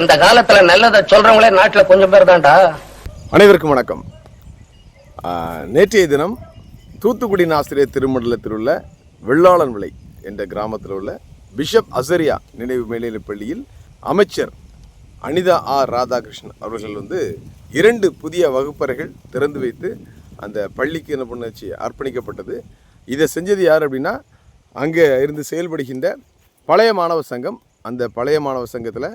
இந்த காலத்துல நல்லதை சொல்றவங்களே நாட்டுல கொஞ்சம் பேர் தான்டா. அனைவருக்கும் வணக்கம். நேற்றைய தினம் தூத்துக்குடி ஆசிரியர் திருமண்டலத்தில் உள்ள வெள்ளாளன் விலை என்ற கிராமத்தில் உள்ள பிஷப் அசரியா நினைவு மேல்நிலைப் பள்ளியில் அமைச்சர் அனிதா ஆர் ராதாகிருஷ்ணன் அவர்கள் வந்து இரண்டு புதிய வகுப்பறைகள் திறந்து வைத்து அந்த பள்ளிக்கு என்ன பண்ணுச்சு? அர்ப்பணிக்கப்பட்டது. இதை செஞ்சது யார் அப்படின்னா அங்கே இருந்து செயல்படுகின்ற பழைய மாணவர் சங்கம். அந்த பழைய மாணவர் சங்கத்தில்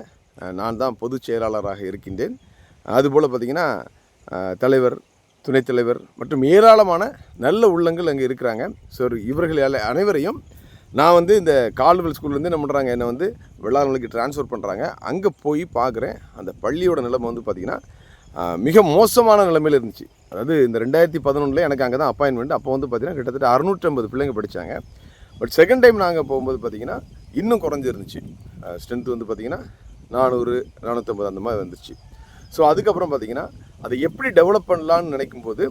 நான் தான் பொதுச் செயலாளராக இருக்கின்றேன். அதுபோல் பார்த்திங்கன்னா தலைவர் துணைத் தலைவர் மற்றும் ஏராளமான நல்ல உள்ளங்கள் அங்கே இருக்கிறாங்க. ஸோ இவர்கள் அனைவரையும் நான் வந்து இந்த கால்வெல் ஸ்கூல்லேருந்து என்ன பண்ணுறாங்க என்னை வந்து வெள்ளாளங்களுக்கு ட்ரான்ஸ்ஃபர் பண்ணுறாங்க அங்கே போய் பார்க்குறேன். அந்த பள்ளியோட நிலைமை வந்து பார்த்திங்கன்னா மிக மோசமான நிலைமையில் இருந்துச்சு. அதாவது இந்த ரெண்டாயிரத்தி பதினொன்றில் எனக்கு அங்கே தான் அப்பாயின்மெண்ட் அப்போ வந்து பார்த்திங்கன்னா கிட்டத்தட்ட அறுநூற்றம்பது பிள்ளைங்க படித்தாங்க பட் செகண்ட் டைம் நாங்கள் போகும்போது பார்த்திங்கன்னா இன்னும் குறைஞ்சிருந்துச்சு. ஸ்ட்ரென்த் வந்து பார்த்திங்கன்னா நானூறு நானூற்றம்பது அந்த மாதிரி வந்துருச்சு. ஸோ அதுக்கப்புறம் பார்த்தீங்கன்னா அதை எப்படி டெவலப் பண்ணலான்னு நினைக்கும் போது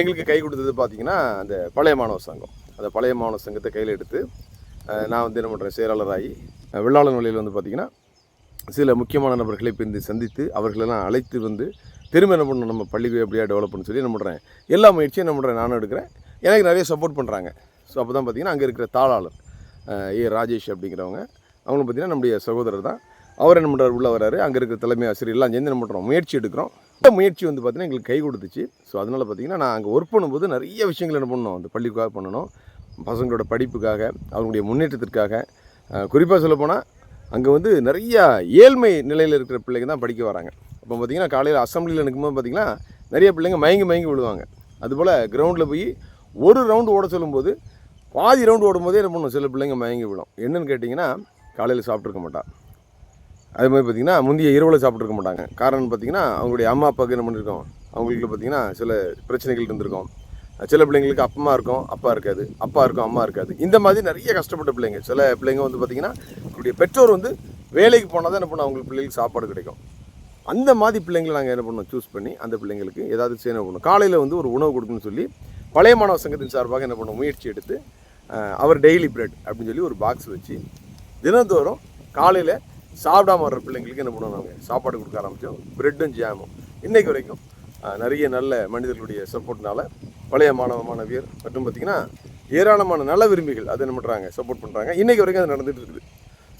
எங்களுக்கு கை கொடுத்தது பார்த்தீங்கன்னா அந்த பழைய மாணவர் சங்கம். அந்த பழைய மாணவர் சங்கத்தை கையில் எடுத்து நான் வந்து என்ன பண்ணுறேன் செயலாளராகி வெள்ளாளர் வெள்ளாளன் வழியில் வந்து பார்த்திங்கன்னா சில முக்கியமான நபர்களை பிரிந்து சந்தித்து அவர்களெல்லாம் அழைத்து வந்து திரும்ப என்ன பண்ணணும் நம்ம பள்ளி எப்படியா டெவலப் பண்ண சொல்லி என்ன பண்ணுறேன் எல்லா முயற்சியும் என்ன பண்ணுறேன் நானும் எடுக்கிறேன். எனக்கு நிறைய சப்போர்ட் பண்ணுறாங்க ஸோ அப்போ தான் பார்த்தீங்கன்னா அங்கே இருக்கிற தாளாளர் ஏ. ராஜேஷ் அப்படிங்கிறவங்க அவங்களும் பார்த்தீங்கன்னா நம்முடைய சகோதரர் தான். அவர் என்ன பண்ணுறாரு உள்ளே வராரு அங்கே இருக்கிற தலைமை ஆசிரியர் எல்லாம் சேர்ந்து என்ன பண்ணுறோம் முயற்சி எடுக்கிறோம். இந்த முயற்சி வந்து பார்த்தீங்கன்னா எங்களுக்கு கை கொடுத்துச்சு. ஸோ அதனால் பார்த்தீங்கன்னா நான் அங்கே ஒர்க் பண்ணும்போது நிறைய விஷயங்கள் என்ன பண்ணணும்? அந்த பள்ளிக்காக பண்ணணும். பசங்களோட படிப்புக்காக அவங்களுடைய முன்னேற்றத்திற்காக. குறிப்பாக சொல்லப்போனால் அங்கே வந்து நிறையா ஏழ்மை நிலையில் இருக்கிற பிள்ளைங்க தான் படிக்க வராங்க. அப்போ பார்த்தீங்கன்னா காலையில் அசம்பிளியில் நிற்கும்போது பார்த்தீங்கன்னா நிறைய பிள்ளைங்க மயங்கி மயங்கி விழுவாங்க. அதுபோல் கிரவுண்டில் போய் ஒரு ரவுண்டு ஓட சொல்லும்போது பாதி ரவுண்டு ஓடும்போதே என்ன பண்ணும்? சில பிள்ளைங்க மயங்கி விழும். என்னென்னு கேட்டிங்கன்னா காலையில் சாப்பிட்ருக்க மாட்டான் அது மாதிரி பார்த்திங்கன்னா முந்தைய இரவில் சாப்பிட்ருக்க மாட்டாங்க. காரணம் பார்த்திங்கன்னா அவங்களுடைய அம்மா அப்பாவுக்கு என்ன பண்ணியிருக்கோம் அவங்களுக்கு பார்த்திங்கன்னா சில பிரச்சனைகள் இருந்திருக்கும். சில பிள்ளைங்களுக்கு அப்பமா இருக்கும் அப்பா இருக்காது. அப்பா இருக்கும் அம்மா இருக்காது. இந்த மாதிரி நிறைய கஷ்டப்பட்ட பிள்ளைங்க. சில பிள்ளைங்க வந்து பார்த்திங்கன்னா அவங்களுடைய பெற்றோர் வந்து வேலைக்கு போனால் தான் என்ன பண்ணும் அவங்களுக்கு பிள்ளைங்களுக்கு சாப்பாடு கிடைக்கும். அந்த மாதிரி பிள்ளைங்களை நாங்கள் என்ன பண்ணோம்? சூஸ் பண்ணி அந்த பிள்ளைங்களுக்கு ஏதாவது செய்ய பண்ணணும் காலையில் வந்து ஒரு உணவு கொடுக்கணும்னு சொல்லி பழைய மாணவ சங்கத்தின் சார்பாக என்ன பண்ணோம்? முயற்சி எடுத்து அவர் டெய்லி பிரெட் அப்படின்னு சொல்லி ஒரு பாக்ஸ் வச்சு தினந்தோறும் காலையில் சாப்பிடாம வர்ற பிள்ளைங்களுக்கு என்ன பண்ணுவோம் நாங்கள் சாப்பாடு கொடுக்க ஆரம்பித்தோம் பிரெட்டும் ஜாமும் இன்றைக்கு வரைக்கும் நிறைய நல்ல மனிதர்களுடைய சப்போர்ட்னால பழைய மாணவ மாணவியர் மற்றும் பார்த்திங்கன்னா ஏராளமான நல விரும்பிகள் அதை என்ன பண்ணுறாங்க சப்போர்ட் பண்ணுறாங்க இன்றைக்கு வரைக்கும் அது நடந்துகிட்டு இருக்குது.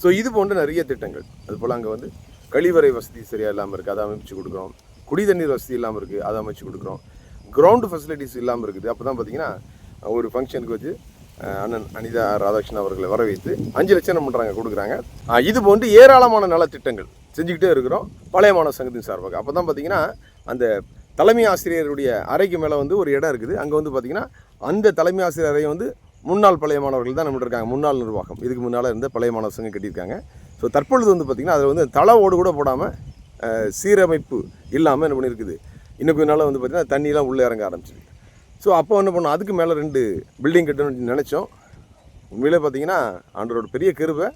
ஸோ இது போன்ற நிறைய திட்டங்கள். அதுபோல் அங்கே வந்து கழிவறை வசதி சரியாக இல்லாமல் இருக்குது அதை அமைச்சு கொடுக்குறோம். குடி தண்ணீர் வசதி இல்லாமல் இருக்குது அதை அமைச்சு கொடுக்குறோம். கிரவுண்டு ஃபெசிலிட்டிஸ் இல்லாமல் இருக்குது. அப்போ தான் பார்த்தீங்கன்னா ஒரு ஃபங்க்ஷனுக்கு வச்சு அண்ணன் அனிதா ராதாகிருஷ்ணன் அவர்களை வர வைத்து அஞ்சு லட்சம் என்ன பண்ணுறாங்க கொடுக்குறாங்க. இது போன்று ஏராளமான நலத்திட்டங்கள் செஞ்சுக்கிட்டே இருக்கிறோம். பழைய மாணவ சங்கத்தின் சார்பாக. அப்போ தான் பார்த்தீங்கன்னா அந்த தலைமை ஆசிரியருடைய அறைக்கு மேலே வந்து ஒரு இடம் இருக்குது. அங்கே வந்து பார்த்தீங்கன்னா அந்த தலைமை ஆசிரியர் அறையை வந்து முன்னாள் பழைய மாணவர்கள் தான் நம்மகிட்ட இருக்காங்க முன்னாள் நிர்வாகம். இதுக்கு முன்னால் இருந்த பழைய மாணவர் சங்கம் கட்டியிருக்காங்க. ஸோ தற்பொழுது வந்து பார்த்திங்கன்னா அதில் வந்து தள ஓடு கூட போடாமல் சீரமைப்பு இல்லாமல் என்ன பண்ணியிருக்குது? இன்னும் கொஞ்ச நாளாக வந்து பார்த்திங்கன்னா தண்ணியெலாம் உள்ளே இறங்க ஆரம்பிச்சிருக்கு. ஸோ அப்போ என்ன பண்ணோம்? அதுக்கு மேலே ரெண்டு பில்டிங் கட்டணும்னு நினச்சோம். உண்மையிலே பார்த்தீங்கன்னா ஆண்டரோட பெரிய கருவை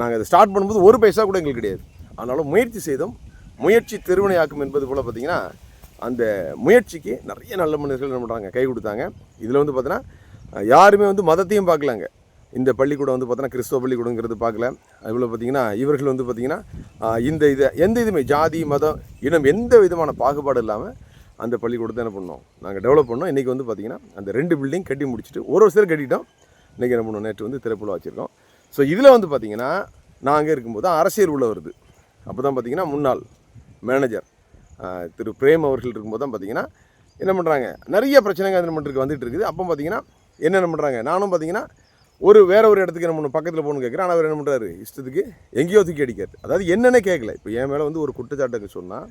நாங்கள் அதை ஸ்டார்ட் பண்ணும்போது ஒரு பைசா கூட எங்களுக்கு கிடையாது. அதனால் முயற்சி செய்தோம். முயற்சி திருவினையாக்கும் என்பது போல் பார்த்தீங்கன்னா அந்த முயற்சிக்கு நிறைய நல்ல மனிதர்கள் என்ன பண்ணுறாங்க கை கொடுத்தாங்க. இதில் வந்து பார்த்தீங்கன்னா யாருமே வந்து மதத்தையும் பார்க்கலாங்க. இந்த பள்ளிக்கூடம் வந்து பார்த்தோன்னா கிறிஸ்தவ பள்ளிக்கூடங்கிறது பார்க்கல. அதுபோல் பார்த்தீங்கன்னா இவர்கள் வந்து பார்த்தீங்கன்னா இந்த இதை எந்த இதுவுமே ஜாதி மதம் இனம் எந்த விதமான பாகுபாடு இல்லாமல் அந்த பள்ளிக்கூடத்தை என்ன பண்ணோம்? நாங்கள் டெவலப் பண்ணோம். இன்றைக்கி வந்து பார்த்திங்கன்னா அந்த ரெண்டு பில்டிங் கட்டி முடிச்சுட்டு ஒரு வருஷம் கட்டிட்டோம். இன்றைக்கி என்ன பண்ணோம்? நேற்று வந்து திறப்புல வச்சுருக்கோம். ஸோ இதில் வந்து பார்த்திங்கன்னா நாங்கள் இருக்கும்போது அரசியல் உள்ள வருது. அப்போ தான் பார்த்திங்கன்னா முன்னாள் மேனேஜர் திரு பிரேம் அவர்கள் இருக்கும்போது தான் பார்த்திங்கன்னா என்ன பண்ணுறாங்க நிறைய பிரச்சனைகள் என்ன பண்ணுறது வந்துட்டு இருக்குது. அப்போ பார்த்திங்கன்னா என்னென்ன பண்ணுறாங்க நானும் பார்த்திங்கன்னா ஒரு வேற ஒரு இடத்துக்கு என்ன பண்ணணும் பக்கத்தில் போகணும்னு கேட்குறேன் ஆனால் அவர் என்ன பண்ணுறாரு இஷ்டத்துக்கு எங்கேயோ தூக்கி அடிக்காரு அதாவது என்னென்ன கேட்கல இப்போ என் மேலே வந்து ஒரு குற்றச்சாட்டுக்கு சொன்னால்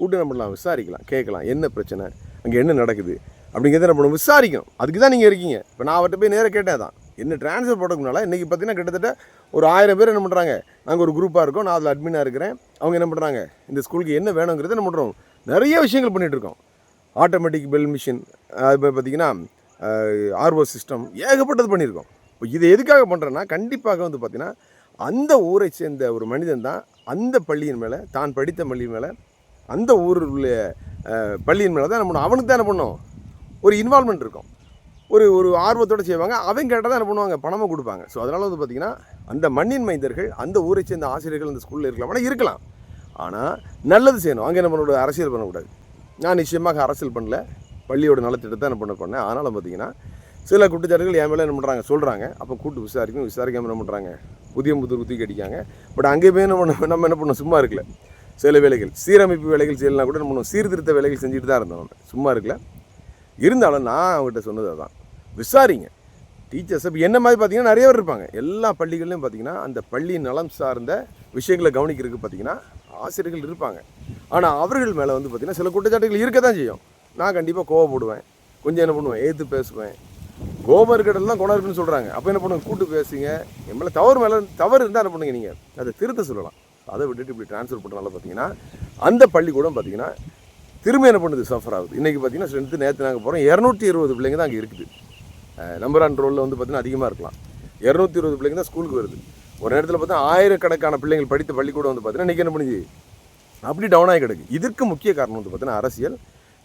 கூட்டு என்ன பண்ணலாம் விசாரிக்கலாம் கேட்கலாம் என்ன பிரச்சனை அங்கே என்ன நடக்குது அப்படிங்கிறத என்ன பண்ணணும் விசாரிக்கணும். அதுக்கு தான் நீங்கள் இருக்கீங்க. இப்போ நான் அவர்கிட்ட போய் நேராக கேட்டேன் தான் என்ன ட்ரான்ஸ்ஃபர் போட்டதுனால இன்றைக்கி பார்த்தீங்கன்னா கிட்டத்தட்ட ஒரு ஆயிரம் பேர் என்ன பண்ணுறாங்க நாங்கள் ஒரு குரூப்பாக இருக்கோம். நான் அதில் அட்மினாக இருக்கிறேன். அவங்க என்ன பண்ணுறாங்க இந்த ஸ்கூலுக்கு என்ன வேணுங்கிறத என்ன பண்ணுறோம் நிறைய விஷயங்கள் பண்ணிகிட்டு இருக்கோம். ஆட்டோமேட்டிக் பெல் மிஷின் அது பார்த்திங்கன்னா பார்த்தீங்கன்னா ஆர்ஓ சிஸ்டம் ஏகப்பட்டது பண்ணியிருக்கோம். இப்போ இது எதுக்காக பண்ணுறேன்னா கண்டிப்பாக வந்து பார்த்திங்கன்னா அந்த ஊரை சேர்ந்த ஒரு மனிதன் தான் அந்த பள்ளியின் மேலே தான் படித்த பள்ளியின் மேலே அந்த ஊர் உள்ள பள்ளியின் மேலே தான் என்ன பண்ணும்? அவனுக்கு தான் என்ன பண்ணும்? ஒரு இன்வால்மெண்ட் இருக்கும். ஒரு ஒரு ஆர்வத்தோடு செய்வாங்க. அவங்க கேட்டால் தான் என்ன பண்ணுவாங்க? பணமும் கொடுப்பாங்க. ஸோ அதனால் வந்து பார்த்திங்கன்னா அந்த மண்ணின் மைந்தர்கள் அந்த ஊரை சேர்ந்த ஆசிரியர்கள் அந்த ஸ்கூலில் இருக்கலாம். ஆனால் இருக்கலாம். ஆனால் நல்லது செய்யணும். அங்கே என்ன பண்ணக்கூடாது? அரசியல் பண்ணக்கூடாது. நான் நிச்சயமாக அரசியல் பண்ணல. பள்ளியோட நலத்திட்டத்தை என்ன பண்ண பண்ணேன் ஆனாலும் பார்த்தீங்கன்னா சில குற்றச்சாட்டுகள் என் மேலே என்ன பண்ணுறாங்க சொல்கிறாங்க அப்போ கூட்டு விசாரிக்கணும். விசாரிக்காமல் என்ன பண்ணுறாங்க புதிய புது தூக்கி அடிக்காங்க. பட் அங்கே போய் என்ன பண்ண நம்ம என்ன பண்ணோம் சும்மா இருக்கல. சில வேலைகள் சீரமைப்பு வேலைகள் செய்யலாம் கூட நம்ம பண்ணுவோம் சீர்திருத்த வேலைகள் செஞ்சுட்டு தான் இருந்தோம் சும்மா இருக்கல. இருந்தாலும் நான் அவங்ககிட்ட சொன்னது அதான். விசாரிங்க. டீச்சர்ஸ் இப்போ என்ன மாதிரி பார்த்தீங்கன்னா நிறைய பேர் இருப்பாங்க. எல்லா பள்ளிகள்லையும் பார்த்தீங்கன்னா அந்த பள்ளி நலம் சார்ந்த விஷயங்களை கவனிக்கிறதுக்கு பார்த்தீங்கன்னா ஆசிரியர்கள் இருப்பாங்க. ஆனால் அவர்கள் மேலே வந்து பார்த்திங்கன்னா சில குற்றச்சாட்டுகள் இருக்க தான் செய்யும். நான் கண்டிப்பாக கோவப்படுவேன். கொஞ்சம் என்ன பண்ணுவேன்? ஏற்று பேசுவேன். கோபம் இருக்கிறதெல்லாம் தான் குணம் இருக்குன்னு சொல்கிறாங்க அப்போ என்ன பண்ணுங்க கூட்டு பேசுங்க. என் மேலே தவறு மேலே தவறு இருந்தால் என்ன பண்ணுங்க நீங்கள் அதை திருத்த சொல்லலாம். அதை விட்டுட்டு இப்படி ட்ரான்ஸ்ஃபர் பண்ணுறனால பார்த்தீங்கன்னா அந்த பள்ளிக்கூடம் பார்த்தீங்கன்னா திரும்ப என்ன பண்ணுது? சஃபர் ஆகுது. இன்றைக்கி பார்த்தீங்கன்னா ஸ்ட்ரென்த்து நேற்று நாங்கள் போகிறோம் இரநூத்தி இருபது பிள்ளைங்க தான் அங்கே இருக்குது. நம்பர் ஆன் ரோலில் வந்து பார்த்தீங்கன்னா அதிகமாக இருக்கலாம். இரநூத்தி இருபது பிள்ளைங்க தான் ஸ்கூலுக்கு வருது. ஒரு நேரத்தில் பார்த்தா ஆயிரக்கணக்கான பிள்ளைங்கள் படித்த பள்ளிக்கூடம் வந்து பார்த்தீங்கன்னா இன்றைக்கி என்ன பண்ணுது? அப்படி டவுன் ஆகி கிடக்கு. இதற்கு முக்கிய காரணம் வந்து பார்த்தீங்கன்னா அரசியல்.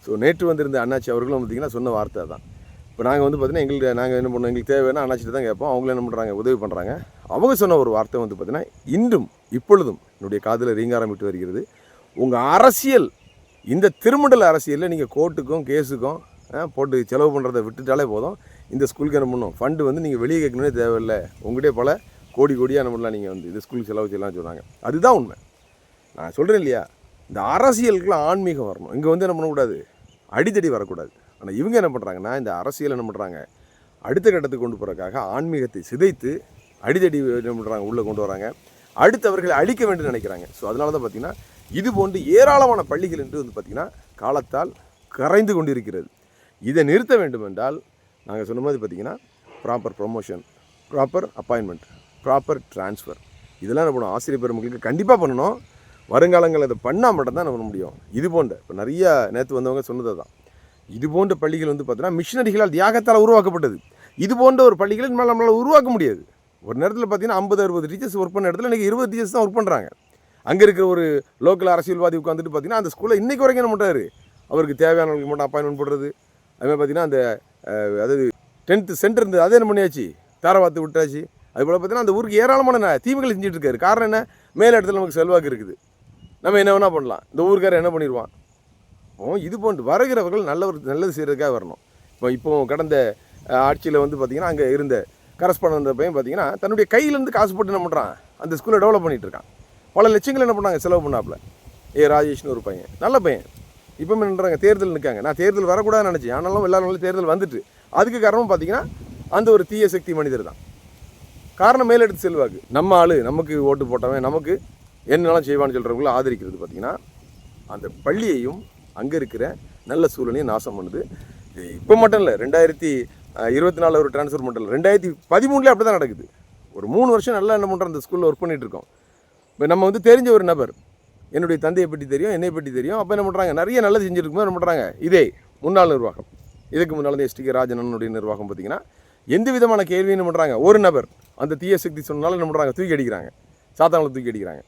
ஸோ நேற்று வந்திருந்த அண்ணாச்சி அவர்களும் பார்த்தீங்கன்னா சொன்ன வார்த்தை தான் இப்போ நாங்கள் வந்து பார்த்தீங்கன்னா எங்களுக்கு நாங்கள் என்ன பண்ணோம்? எங்களுக்கு தேவைன்னா அண்ணாச்சிட்டு தான் கேட்போம். அவங்களும் என்ன பண்ணுறாங்க உதவி பண்ணுறாங்க அவங்க சொன்ன ஒரு வார்த்தை வந்து பார்த்தீங்கன்னா இன்றும் இப்பொழுதும் என்னுடைய காதில் ரீங்காரம் விட்டு வருகிறது. உங்கள் அரசியல் இந்த திருமண்டல அரசியலில் நீங்கள் கோர்ட்டுக்கும் கேஸுக்கும் போட்டு செலவு பண்ணுறதை விட்டுட்டாலே போதும். இந்த ஸ்கூலுக்கு என்ன பண்ணும் ஃபண்டு வந்து நீங்கள் வெளியே கேட்கணும்னே தேவையில்லை. உங்கள்கிட்ட பல கோடி கோடியாக என்ன பண்ணலாம் நீங்கள் வந்து இந்த ஸ்கூலுக்கு செலவு செய்யலாம்னு சொன்னாங்க. அதுதான் உண்மை. நான் சொல்கிறேன் இல்லையா? இந்த அரசியலுக்குலாம் ஆன்மீகம் வரணும். இங்கே வந்து என்ன பண்ணக்கூடாது? அடித்தடி வரக்கூடாது. ஆனால் இவங்க என்ன பண்ணுறாங்கன்னா இந்த அரசியல் என்ன பண்ணுறாங்க அடுத்த கட்டத்துக்கு கொண்டு போகிறதுக்காக ஆன்மீகத்தை சிதைத்து அடிதடி என்ன பண்ணுறாங்க உள்ளே கொண்டு வராங்க. அடுத்தவர்களை அழிக்க வேண்டும் நினைக்கிறாங்க. ஸோ அதனால தான் பார்த்திங்கன்னா இது போன்று ஏராளமான பள்ளிகள் என்று வந்து பார்த்திங்கன்னா காலத்தால் கரைந்து கொண்டிருக்கிறது. இதை நிறுத்த வேண்டும் என்றால் நாங்கள் சொன்ன மாதிரி பார்த்தீங்கன்னா proper promotion proper appointment proper transfer இதெல்லாம் நம்ம ஆசிரியர் பெருமக்களுக்கு கண்டிப்பாக பண்ணணும். வருங்காலங்களில் இதை பண்ணால் மட்டும்தான் நம்ம பண்ண முடியும். இது போன்ற இப்போ நிறைய நேற்று வந்தவங்க சொன்னது தான் இது போன்ற பள்ளிகள் வந்து பார்த்தீங்கன்னா மிஷினரிகளால் தியாகத்தால் உருவாக்கப்பட்டது. இது போன்ற ஒரு பள்ளிகளை நம்மளால் நம்மளால் உருவாக்க முடியாது. ஒரு நேரத்தில் பார்த்தீங்கன்னா ஐம்பது அறுபது டீச்சர்ஸ் ஒர்க் பண்ண இடத்துல இன்றைக்கி இருபது டீச்சர்ஸ் தான் ஒர்க் பண்ணுறாங்க அங்கே இருக்கிற ஒரு லோக்கல் அரசியல்வாதி உட்காந்துட்டு பார்த்தீங்கன்னா அந்த ஸ்கூலில் இன்றைக்கு வரைக்கும் என்ன பண்ணுறாரு அவருக்கு தேவையானவங்களுக்கு மட்டும் அப்பாயின்மெண்ட் போடுறது. அதுமாதிரி பார்த்தீங்கன்னா அந்த அதாவது டென்த்து சென்டர் இருந்தது அதை என்ன பண்ணியாச்சு? தாரவாத்து விட்டாச்சு. அதுபோல் பார்த்தீங்கன்னா அந்த ஊருக்கு ஏராளமான தீமைகள் செஞ்சுட்டு இருக்காரு. காரணம் என்ன? மேல் இடத்துல நமக்கு செல்வாக்கு இருக்குது. நம்ம என்ன வேணால் பண்ணலாம். இந்த ஊருக்காரர் என்ன பண்ணிடுவான் இப்போ இது போன்று வருகிறவர்கள் நல்லவர் நல்லது செய்கிறதுக்காக வரணும். இப்போ இப்போ கடந்த ஆட்சியில் வந்து பார்த்திங்கன்னா அங்கே இருந்த கரஸ்பாண்ட் பையன் பார்த்தீங்கன்னா தன்னுடைய கையிலேருந்து காசு போட்டு என்ன பண்ணுறான் அந்த ஸ்கூலை டெவலப் பண்ணிகிட்டு இருக்கான். பல லட்சங்கள் என்ன பண்ணாங்க? செலவு பண்ணாப்புல. ஏ ராஜேஷ்னு ஒரு பையன். நல்ல பையன். இப்போ என்னன்றாங்க தேர்தல் நிற்காங்க. நான் தேர்தல் வரக்கூடாதுன்னு நினச்சேன். ஆனாலும் எல்லாரும் தேர்தல் வந்துட்டு. அதுக்கு காரணம் பார்த்தீங்கன்னா அந்த ஒரு தீய சக்தி மனிதர் தான். காரணம் மேலெடுத்து செல்வாக்கு. நம்ம ஆள் நமக்கு ஓட்டு போட்டவன் நமக்கு என்னெல்லாம் செய்வான்னு சொல்கிறவங்கள ஆதரிக்கிறது பார்த்திங்கன்னா அந்த பள்ளியையும் அங்கே இருக்கிற நல்ல சூழலையும் நாசம் பண்ணுது. இப்போ மட்டும் இல்லை ரெண்டாயிரத்தி இருபத்தி நாலு ஒரு ட்ரான்ஸ்ஃபர் பண்ணுறல இல்லை ரெண்டாயிரத்தி பதிமூணுலேயே அப்படி தான் நடக்குது. ஒரு மூணு வருஷம் நல்லா என்ன பண்ணுறோம் அந்த ஸ்கூலில் ஒர்க் பண்ணிகிட்ருக்கோம் இருக்கோம். இப்போ நம்ம வந்து தெரிஞ்ச ஒரு நபர். என்னுடைய தந்தையை பற்றி தெரியும் என்னை பற்றி தெரியும். அப்போ என்ன பண்ணுறாங்க நிறைய நல்லது செஞ்சுருக்குமோ என்ன பண்ணுறாங்க இதே முன்னாள் நிர்வாகம். இதுக்கு முன்னால் எஸ் டி கே ராஜனனுடைய நிர்வாகம் பார்த்தீங்கன்னா எந்த விதமான கேள்வி என்ன பண்ணுறாங்க ஒரு நபர் அந்த தீய சக்தி சொன்னாலும் என்ன பண்ணுறாங்க தூக்கி அடிக்கிறாங்க. சாத்தாங்களை தூக்கி அடிக்கிறாங்க.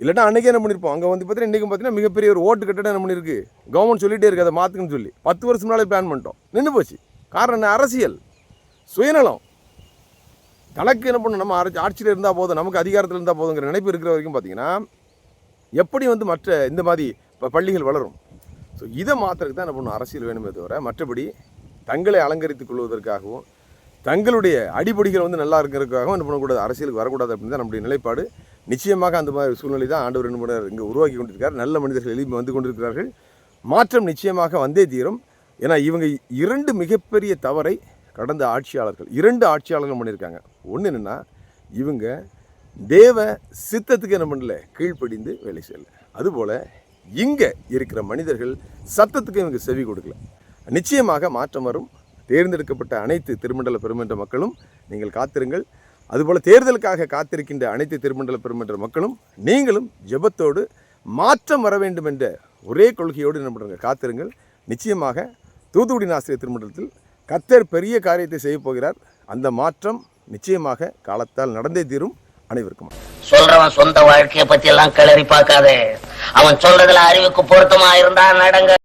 இல்லைன்னா அன்றைக்கே என்ன பண்ணியிருப்போம் அங்கே வந்து பார்த்தீங்கன்னா இன்றைக்கும் பார்த்தீங்கன்னா மிகப்பெரிய ஒரு ஓட்டு கட்டடம் என்ன பண்ணியிருக்கு கவர்மெண்ட் சொல்லிகிட்டே இருக்குது அதை மாற்றுக்குன்னு சொல்லி. பத்து வருஷம் முன்னாலே பிளான் பண்ணிட்டோம். நின்று போச்சு. காரணம் என்ன? அரசியல். சுயநலம். தனக்கு என்ன பண்ணணும்? நம்ம ஆட்சியில் இருந்தால் போதும். நமக்கு அதிகாரத்தில் இருந்தால் போதுங்கிற நினைப்பு இருக்கிற வரைக்கும் பார்த்தீங்கன்னா எப்படி வந்து மற்ற இந்த மாதிரி இப்போ பள்ளிகள் வளரும்? ஸோ இதை மாத்திரக்கு தான் என்ன பண்ணணும்? அரசியல் வேணுமே தவிர மற்றபடி தங்களை அலங்கரித்துக் கொள்வதற்காகவும் தங்களுடைய அடிப்படைகள் வந்து நல்லா இருக்கிறதுக்காகவும் என்ன பண்ணக்கூடாது? அரசியலுக்கு வரக்கூடாது அப்படின்னு தான் நம்முடைய நிலைப்பாடு. நிச்சயமாக அந்த மாதிரி சூழ்நிலை தான் ஆண்டவர் என்ன பண்ணார்? இங்கே உருவாக்கி கொண்டிருக்கார். நல்ல மனிதர்கள் எழுதி வந்து கொண்டிருக்கிறார்கள். மாற்றம் நிச்சயமாக வந்தே தீரும். ஏன்னா இவங்க இரண்டு மிகப்பெரிய தவறை கடந்த ஆட்சியாளர்கள் இரண்டு ஆட்சியாளர்கள் பண்ணியிருக்காங்க. ஒன்று என்னென்னா இவங்க தேவ சித்தத்துக்கு என்ன பண்ணல? கீழ்ப்படிந்து வேலை செய்யல. அதுபோல் இங்கே இருக்கிற மனிதர்கள் சத்தத்துக்கு இவங்க செவி கொடுக்கல. நிச்சயமாக மாற்றம் வரும். தேர்ந்தெடுக்கப்பட்ட அனைத்து திருமண்டல பெருமன்ற மக்களும் நீங்கள் காத்திருங்கள். அதுபோல் தேர்தலுக்காக காத்திருக்கின்ற அனைத்து திருமண்டல பெருமன்ற மக்களும் நீங்களும் ஜெபத்தோடு மாற்றம் வர வேண்டும் என்ற ஒரே கொள்கையோடு என்ன பண்ணுறாங்க காத்திருங்கள். நிச்சயமாக தூத்துக்குடி ஆசிரியர் திருமண்டலத்தில் கத்தர் பெரிய காரியத்தை செய்ய போகிறார். அந்த மாற்றம் நிச்சயமாக காலத்தால் நடந்தே தீரும். அனைவருக்கும் சொல்றவன் சொந்த வாழ்க்கையை பத்தி எல்லாம் கிளறி பார்க்காதே. அவன் சொல்றதுல அறிவுக்கு பொருத்தமா இருந்தா நடங்க.